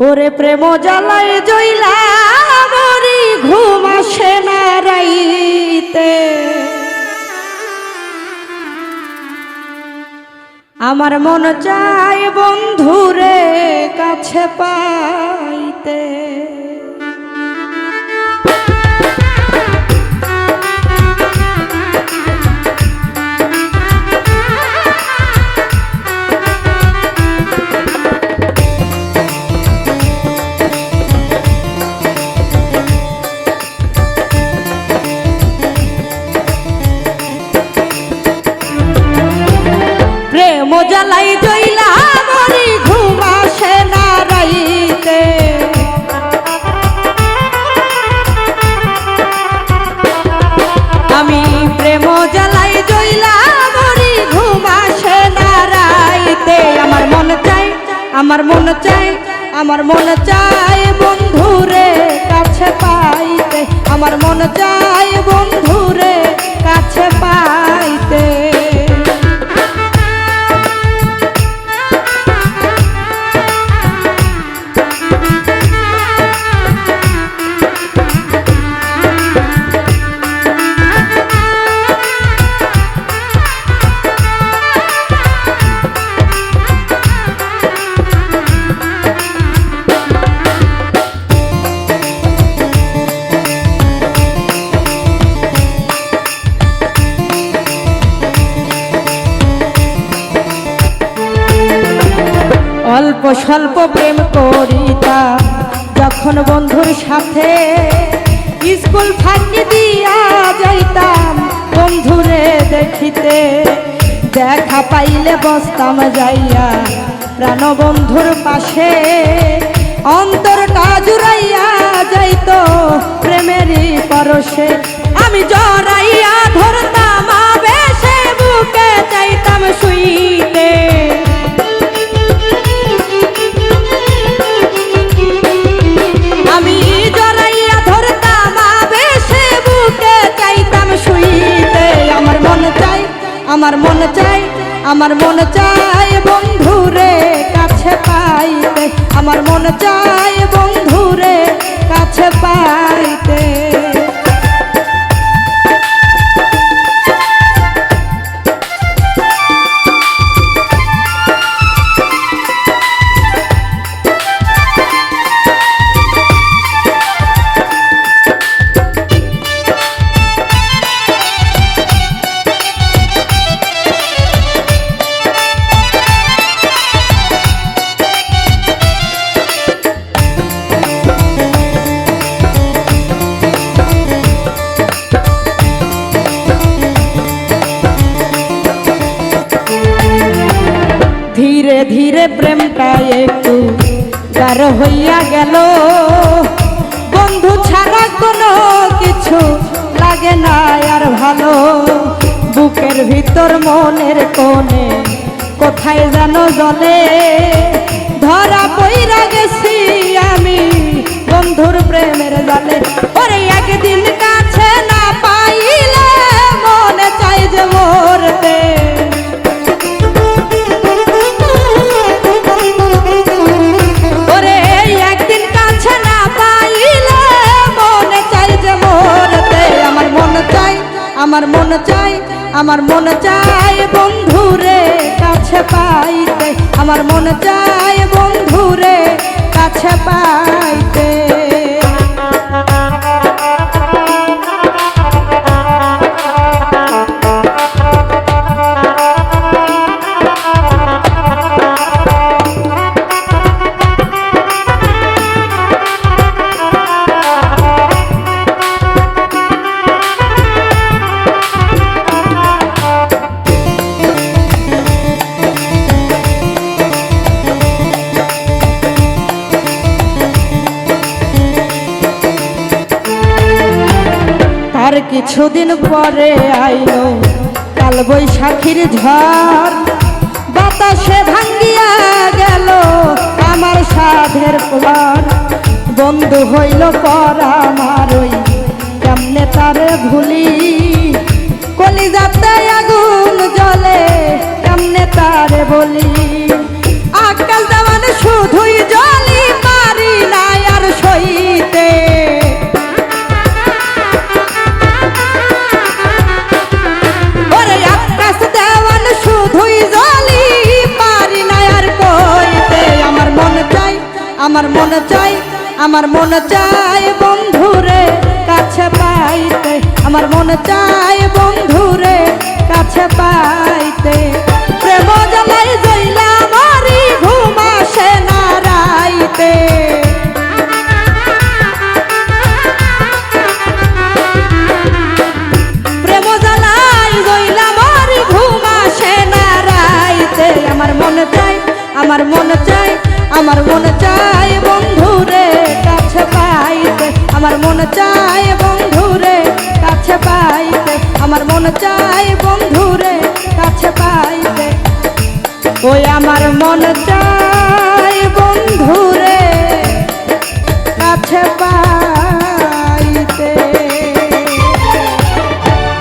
ওরে প্রেম জ্বালায় জইলা ঘুম আসে না রাইতে। আমার মন চায় বন্ধুরে কাছে পাইতে জ্বালাই জইলা মরি ঘুম আসে রাইতে। আমি প্রেম জ্বালাই জইলা মরি ঘুম আসে রাইতে। আমার মন চাই, আমার মন চাই, আমার মন চাই বন্ধুরে কাছে পাইতে। আমার মন চাই বন্ধুরে কাছে পাইতে। অল্প স্বল্প প্রেম করিতা যখন বন্ধুর সাথে স্কুল ফাঁকি দিয়া যাইতাম, বন্ধুরে দেখিতে দেখা পাইলে বসতাম যাইয়া। প্রাণ বন্ধুর পাশে অন্তরটা জুড়াইয়া যাইতো প্রেমেরই পরশে। আমি জড়াইয়া আমার মন চাই আমার মন চাই বন্ধুরে কাছে পাইতে। আমার মন চাই বন্ধুরে ধীরে প্রেমটা একটু গাঢ় হইয়া গেল। বন্ধু ছাড়া কোনো কিছু লাগে না আর ভালো। বুকের ভিতর মনের কোণে কোথায় যেন জলে ধরা পইরা গেছি। আমার মন চায় বন্ধুরে কাছে পাইতে। আমার মন চাই তার কিছুদিন পরে আইলো কাল বৈশাখীর ঝড়। বাতাসে ভাঙ্গিয়া গেল আমার সাধের পর বন্ধু হইল পর আমার ওই কেমনে তারে ভুলি। কলিজাতে আগুন জলে কেমনে তারে বলি। আমার মন চাই, আমার মন চাই বন্ধুরে কাছে পাইতে। আমার মন চাই বন্ধুরে কাছে পাইতে। প্রেম জ্বালাই জইলা মারি, ঘুম আসে না রাইতে। আমার মন চাই, আমার মন চাই আমার মন চায় বন্ধুরে কাছে পাইতে, আমার মন চায় বন্ধুরে কাছে পাইতে, আমার মন চায় বন্ধুরে কাছে পাইতে। ওই আমার মন বন্ধু